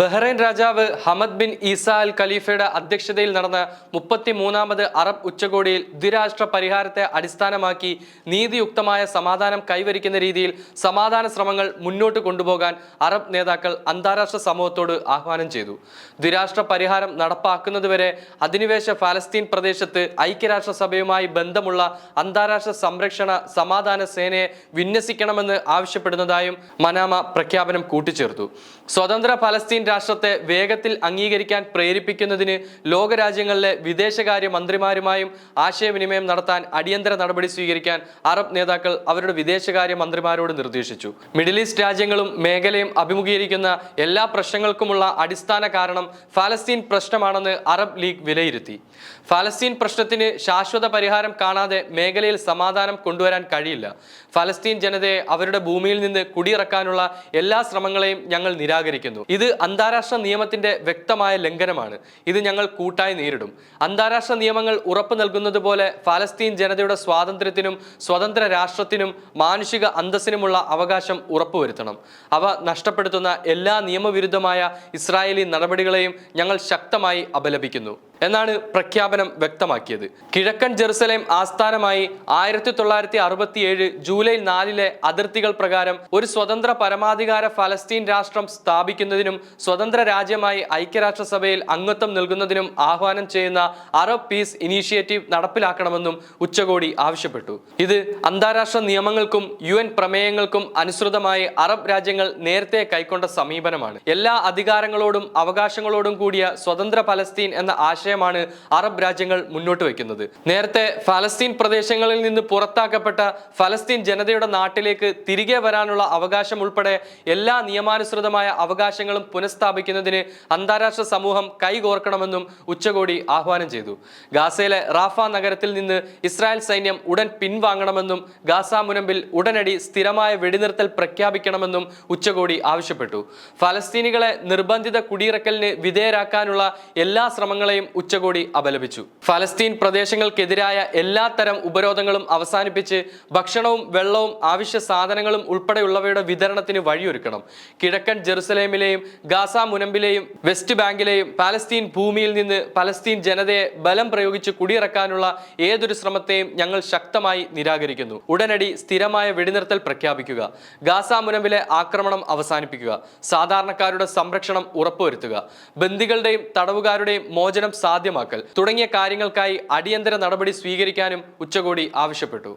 Bahrain രാജാവ് Hamad bin Isa അൽ ഖലീഫയുടെ അധ്യക്ഷതയിൽ നടന്ന മുപ്പത്തി മൂന്നാമത് അറബ് ഉച്ചകോടിയിൽ ദ്വിരാഷ്ട്ര പരിഹാരത്തെ അടിസ്ഥാനമാക്കി നീതിയുക്തമായ സമാധാനം കൈവരിക്കുന്ന രീതിയിൽ സമാധാന ശ്രമങ്ങൾ മുന്നോട്ട് കൊണ്ടുപോകാൻ അറബ് നേതാക്കൾ അന്താരാഷ്ട്ര സമൂഹത്തോട് ആഹ്വാനം ചെയ്തു. ദ്വിരാഷ്ട്ര പരിഹാരം നടപ്പാക്കുന്നതുവരെ അധിനിവേശ ഫലസ്തീൻ പ്രദേശത്ത് ഐക്യരാഷ്ട്രസഭയുമായി ബന്ധമുള്ള അന്താരാഷ്ട്ര സംരക്ഷണ സമാധാന സേനയെ വിന്യസിക്കണമെന്ന് ആവശ്യപ്പെടുന്നതായും മനാമ പ്രഖ്യാപനം കൂട്ടിച്ചേർത്തു. സ്വതന്ത്ര ഫലസ്തീൻ രാഷ്ട്രത്തെ വേഗത്തിൽ അംഗീകരിക്കാൻ പ്രേരിപ്പിക്കുന്നതിന് ലോകരാജ്യങ്ങളിലെ വിദേശകാര്യ മന്ത്രിമാരുമായും ആശയവിനിമയം നടത്താൻ അടിയന്തര നടപടി സ്വീകരിക്കാൻ അറബ് നേതാക്കൾ അവരുടെ വിദേശകാര്യ മന്ത്രിമാരോട് നിർദ്ദേശിച്ചു. മിഡിൽ ഈസ്റ്റ് രാജ്യങ്ങളും മേഖലയും അഭിമുഖീകരിക്കുന്ന എല്ലാ പ്രശ്നങ്ങൾക്കുമുള്ള അടിസ്ഥാന കാരണം ഫലസ്തീൻ പ്രശ്നമാണെന്ന് അറബ് ലീഗ് വിലയിരുത്തി. ഫലസ്തീൻ പ്രശ്നത്തിന് ശാശ്വത പരിഹാരം കാണാതെ മേഖലയിൽ സമാധാനം കൊണ്ടുവരാൻ കഴിയില്ല. ഫലസ്തീൻ ജനതയെ അവരുടെ ഭൂമിയിൽ നിന്ന് കുടിയിറക്കാനുള്ള എല്ലാ ശ്രമങ്ങളെയും ഞങ്ങൾ നിരാകരിക്കുന്നു. ഇത് അന്താരാഷ്ട്ര നിയമത്തിന്റെ വ്യക്തമായ ലംഘനമാണ്. ഇത് ഞങ്ങൾ കൂട്ടായി നേരിടും. അന്താരാഷ്ട്ര നിയമങ്ങൾ ഉറപ്പു നൽകുന്നത് പോലെ ഫലസ്തീൻ ജനതയുടെ സ്വാതന്ത്ര്യത്തിനും സ്വതന്ത്ര രാഷ്ട്രത്തിനും മാനുഷിക അന്തസ്സിനുമുള്ള അവകാശം ഉറപ്പുവരുത്തണം. അവ നഷ്ടപ്പെടുത്തുന്ന എല്ലാ നിയമവിരുദ്ധമായ ഇസ്രായേലി നടപടികളെയും ഞങ്ങൾ ശക്തമായി അപലപിക്കുന്നു. എന്നാണ് പ്രഖ്യാപനം വ്യക്തമാക്കിയത്. കിഴക്കൻ ജെറുസലേം ആസ്ഥാനമായി ആയിരത്തി തൊള്ളായിരത്തി അറുപത്തിയേഴ് ജൂലൈ നാലിലെ അതിർത്തികൾ പ്രകാരം ഒരു സ്വതന്ത്ര പരമാധികാര ഫലസ്തീൻ രാഷ്ട്രം സ്ഥാപിക്കുന്നതിനും സ്വതന്ത്ര രാജ്യമായി ഐക്യരാഷ്ട്രസഭയിൽ അംഗത്വം നൽകുന്നതിനും ആഹ്വാനം ചെയ്യുന്ന അറബ് പീസ് ഇനീഷ്യേറ്റീവ് നടപ്പിലാക്കണമെന്നും ഉച്ചകോടി ആവശ്യപ്പെട്ടു. ഇത് അന്താരാഷ്ട്ര നിയമങ്ങൾക്കും യു എൻ പ്രമേയങ്ങൾക്കും അനുസൃതമായി അറബ് രാജ്യങ്ങൾ നേരത്തെ കൈക്കൊണ്ട സമീപനമാണ്. എല്ലാ അധികാരങ്ങളോടും അവകാശങ്ങളോടും കൂടിയ സ്വതന്ത്ര ഫലസ്തീൻ എന്ന ആശയമാണ് അറബ് രാജ്യങ്ങൾ മുന്നോട്ട് വയ്ക്കുന്നത്. നേരത്തെ ഫലസ്തീൻ പ്രദേശങ്ങളിൽ നിന്ന് പുറത്താക്കപ്പെട്ട ഫലസ്തീൻ ജനതയുടെ നാട്ടിലേക്ക് തിരികെ വരാനുള്ള അവകാശം ഉൾപ്പെടെ എല്ലാ നിയമാനുസൃതമായ അവകാശങ്ങളും പുനഃസ്ഥാപിക്കുന്നതിന് അന്താരാഷ്ട്ര സമൂഹം കൈകോർക്കണമെന്നും ഉച്ചകോടി ആഹ്വാനം ചെയ്തു. ഗാസയിലെ റാഫ നഗരത്തിൽ നിന്ന് ഇസ്രായേൽ സൈന്യം ഉടൻ പിൻവാങ്ങണമെന്നും ഗാസ മുനമ്പിൽ ഉടനടി സ്ഥിരമായ വെടിനിർത്തൽ പ്രഖ്യാപിക്കണമെന്നും ഉച്ചകോടി ആവശ്യപ്പെട്ടു. ഫലസ്തീനികളെ നിർബന്ധിത കുടിയിറക്കലിന് വിധേയരാക്കാനുള്ള എല്ലാ ശ്രമങ്ങളെയും ഉച്ചകോടി അപലപിച്ചു. ഫലസ്തീൻ പ്രദേശങ്ങൾക്കെതിരായ എല്ലാ തരം ഉപരോധങ്ങളും അവസാനിപ്പിച്ച് ഭക്ഷണവും വെള്ളവും ആവശ്യ സാധനങ്ങളും ഉൾപ്പെടെയുള്ളവയുടെ വിതരണത്തിന് വഴിയൊരുക്കണം. കിഴക്കൻ ജെറുസലേമിലെയും ഗാസ മുനമ്പിലെയും വെസ്റ്റ് ബാങ്കിലെയും പാലസ്തീൻ ഭൂമിയിൽ നിന്ന് പലസ്തീൻ ജനതയെ ബലം പ്രയോഗിച്ച് കുടിയിറക്കാനുള്ള ഏതൊരു ശ്രമത്തെയും ഞങ്ങൾ ശക്തമായി നിരാകരിക്കുന്നു. ഉടനടി സ്ഥിരമായ വെടിനിർത്തൽ പ്രഖ്യാപിക്കുക. ഗാസ മുനമ്പിലെ ആക്രമണം അവസാനിപ്പിക്കുക. സാധാരണക്കാരുടെ സംരക്ഷണം ഉറപ്പുവരുത്തുക. ബന്ദികളുടെയും തടവുകാരുടെയും മോചനം സാധ്യമാക്കൽ. തുടങ്ങിയ കാര്യങ്ങൾക്കായി അടിയന്തര നടപടി സ്വീകരിക്കാനും ഉച്ചകോടി ആവശ്യപ്പെട്ടു.